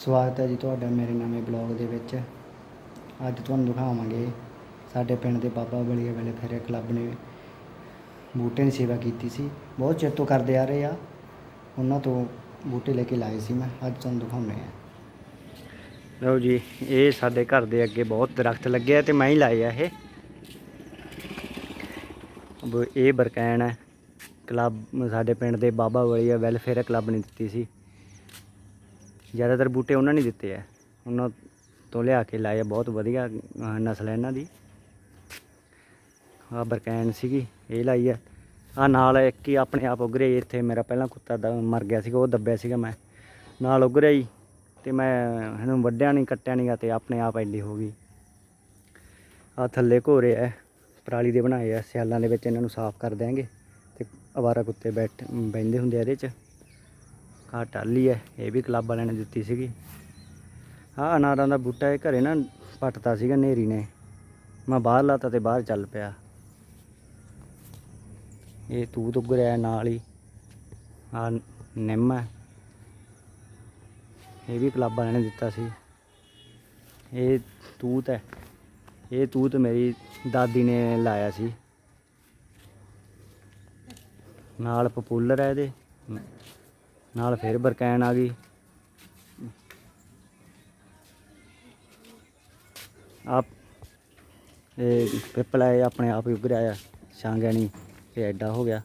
ਸਵਾਗਤ ਹੈ ਜੀ ਤੁਹਾਡਾ ਮੇਰੇ ਨਵੇਂ ਬਲੌਗ ਦੇ ਵਿੱਚ। ਅੱਜ ਤੁਹਾਨੂੰ ਦਿਖਾਵਾਂਗੇ ਸਾਡੇ ਪਿੰਡ ਦੇ ਬਾਬਾ ਬਲੀਆ ਵੇਲੇ ਫੇਰੇ ਕਲੱਬ ਨੇ ਬੂਟੇ ਦੀ ਸੇਵਾ ਕੀਤੀ ਸੀ। ਬਹੁਤ ਚਿਰ ਤੋਂ ਕਰਦੇ ਆ ਰਹੇ ਆ। ਉਹਨਾਂ ਤੋਂ ਬੂਟੇ ਲੈ ਕੇ ਲਾਏ ਸੀ ਮੈਂ। ਅੱਜ ਤੁਹਾਨੂੰ ਦਿਖਾਉਂਦੇ ਆ ਲਓ ਜੀ, ਇਹ ਸਾਡੇ ਘਰ ਦੇ ਅੱਗੇ ਬਹੁਤ ਦਰਖਤ ਲੱਗੇ ਆ ਤੇ ਮੈਂ ਹੀ ਲਾਏ ਆ ਇਹ। ਇਹ ਬਰਕੈਨ ਹੈ। ਕਲੱਬ, ਸਾਡੇ ਪਿੰਡ ਦੇ ਬਾਬਾ ਬਲੀਆ ਵੈਲਫੇਅਰ ਕਲੱਬ ਨੇ ਦਿੱਤੀ ਸੀ। ਜ਼ਿਆਦਾਤਰ ਬੂਟੇ ਉਹਨਾਂ ਨੇ ਦਿੱਤੇ ਆ। ਉਹਨਾਂ ਤੋਂ ਲਿਆ ਕੇ ਲਾਏ ਆ, ਬਹੁਤ ਵਧੀਆ ਨਸਲ ਹੈ ਇਹਨਾਂ ਦੀ। ਆ ਬਰਕੈਨ ਸੀਗੀ, ਇਹ ਲਾਈ ਆ। ਆ ਨਾਲ ਇੱਕ ਹੀ ਆਪਣੇ ਆਪ ਉਗਰੇ ਇੱਥੇ ਮੇਰਾ ਪਹਿਲਾਂ ਕੁੱਤਾ ਦਾ ਮਰ ਗਿਆ ਸੀਗਾ, ਉਹ ਦੱਬਿਆ ਸੀਗਾ ਮੈਂ। ਨਾਲ ਉਗਰਿਆ ਜੀ ਤੇ ਮੈਂ ਇਹਨੂੰ ਵੱਢਿਆ ਨਹੀਂ, ਕੱਟਿਆ ਨਹੀਂਗਾ ਤੇ ਆਪਣੇ ਆਪ ਐਡੀ ਹੋ ਗਈ। ਆ ਥੱਲੇ ਘੋਰੇ ਐ ਪਰਾਲੀ ਦੇ ਬਣਾਏ ਆ, ਸਿਆਲਾਂ ਦੇ ਵਿੱਚ ਇਹਨਾਂ ਨੂੰ ਸਾਫ਼ ਕਰ ਦਿਆਂਗੇ ਤੇ ਅਵਾਰਾ ਕੁੱਤੇ ਬੈਠ ਬੈੰਦੇ ਹੁੰਦੇ ਆ ਇਹਦੇ 'ਚ। ਆਹ ਟਾਲੀ ਹੈ, ਇਹ ਵੀ ਕਲੱਬ ਵਾਲਿਆਂ ਨੇ ਦਿੱਤੀ ਸੀਗੀ। ਆਹ ਅਨਾਰਾਂ ਦਾ ਬੂਟਾ ਇਹ ਘਰੇ ਨਾ ਪੱਟਤਾ ਸੀਗਾ ਨੇਰੀ ਨੇ। ਮੈਂ ਬਾਹਰ ਲਾਤਾ ਤੇ ਬਾਹਰ ਚੱਲ ਪਿਆ। ਇਹ ਤੂਤ ਉੱਗ ਰਿਹਾ ਨਾਲ ਹੀ। ਆ ਨਿੰਮ ਹੈ। ਇਹ ਵੀ ਕਲੱਬ ਵਾਲਿਆਂ ਨੇ ਦਿੱਤਾ ਸੀ। ਇਹ ਤੂਤ ਹੈ। ਇਹ ਤੂਤ ਮੇਰੀ ਦਾਦੀ ਨੇ ਲਾਇਆ ਸੀ। ਨਾਲ ਪਪੂਲਰ ਹੈ ਇਹਦੇ। ਨਾਲ ਫਿਰ ਬਰਕੈਨ ਆ ਗਈ। ਆਪ ਇਹ ਪਿੱਪਲ ਹੈ ਆਪਣੇ ਆਪ ਹੀ ਉੱਗ ਰਿਹਾ ਆ, ਛਾਂਗਿਆ ਨਹੀਂ ਇਹ ਐਡਾ ਹੋ ਗਿਆ।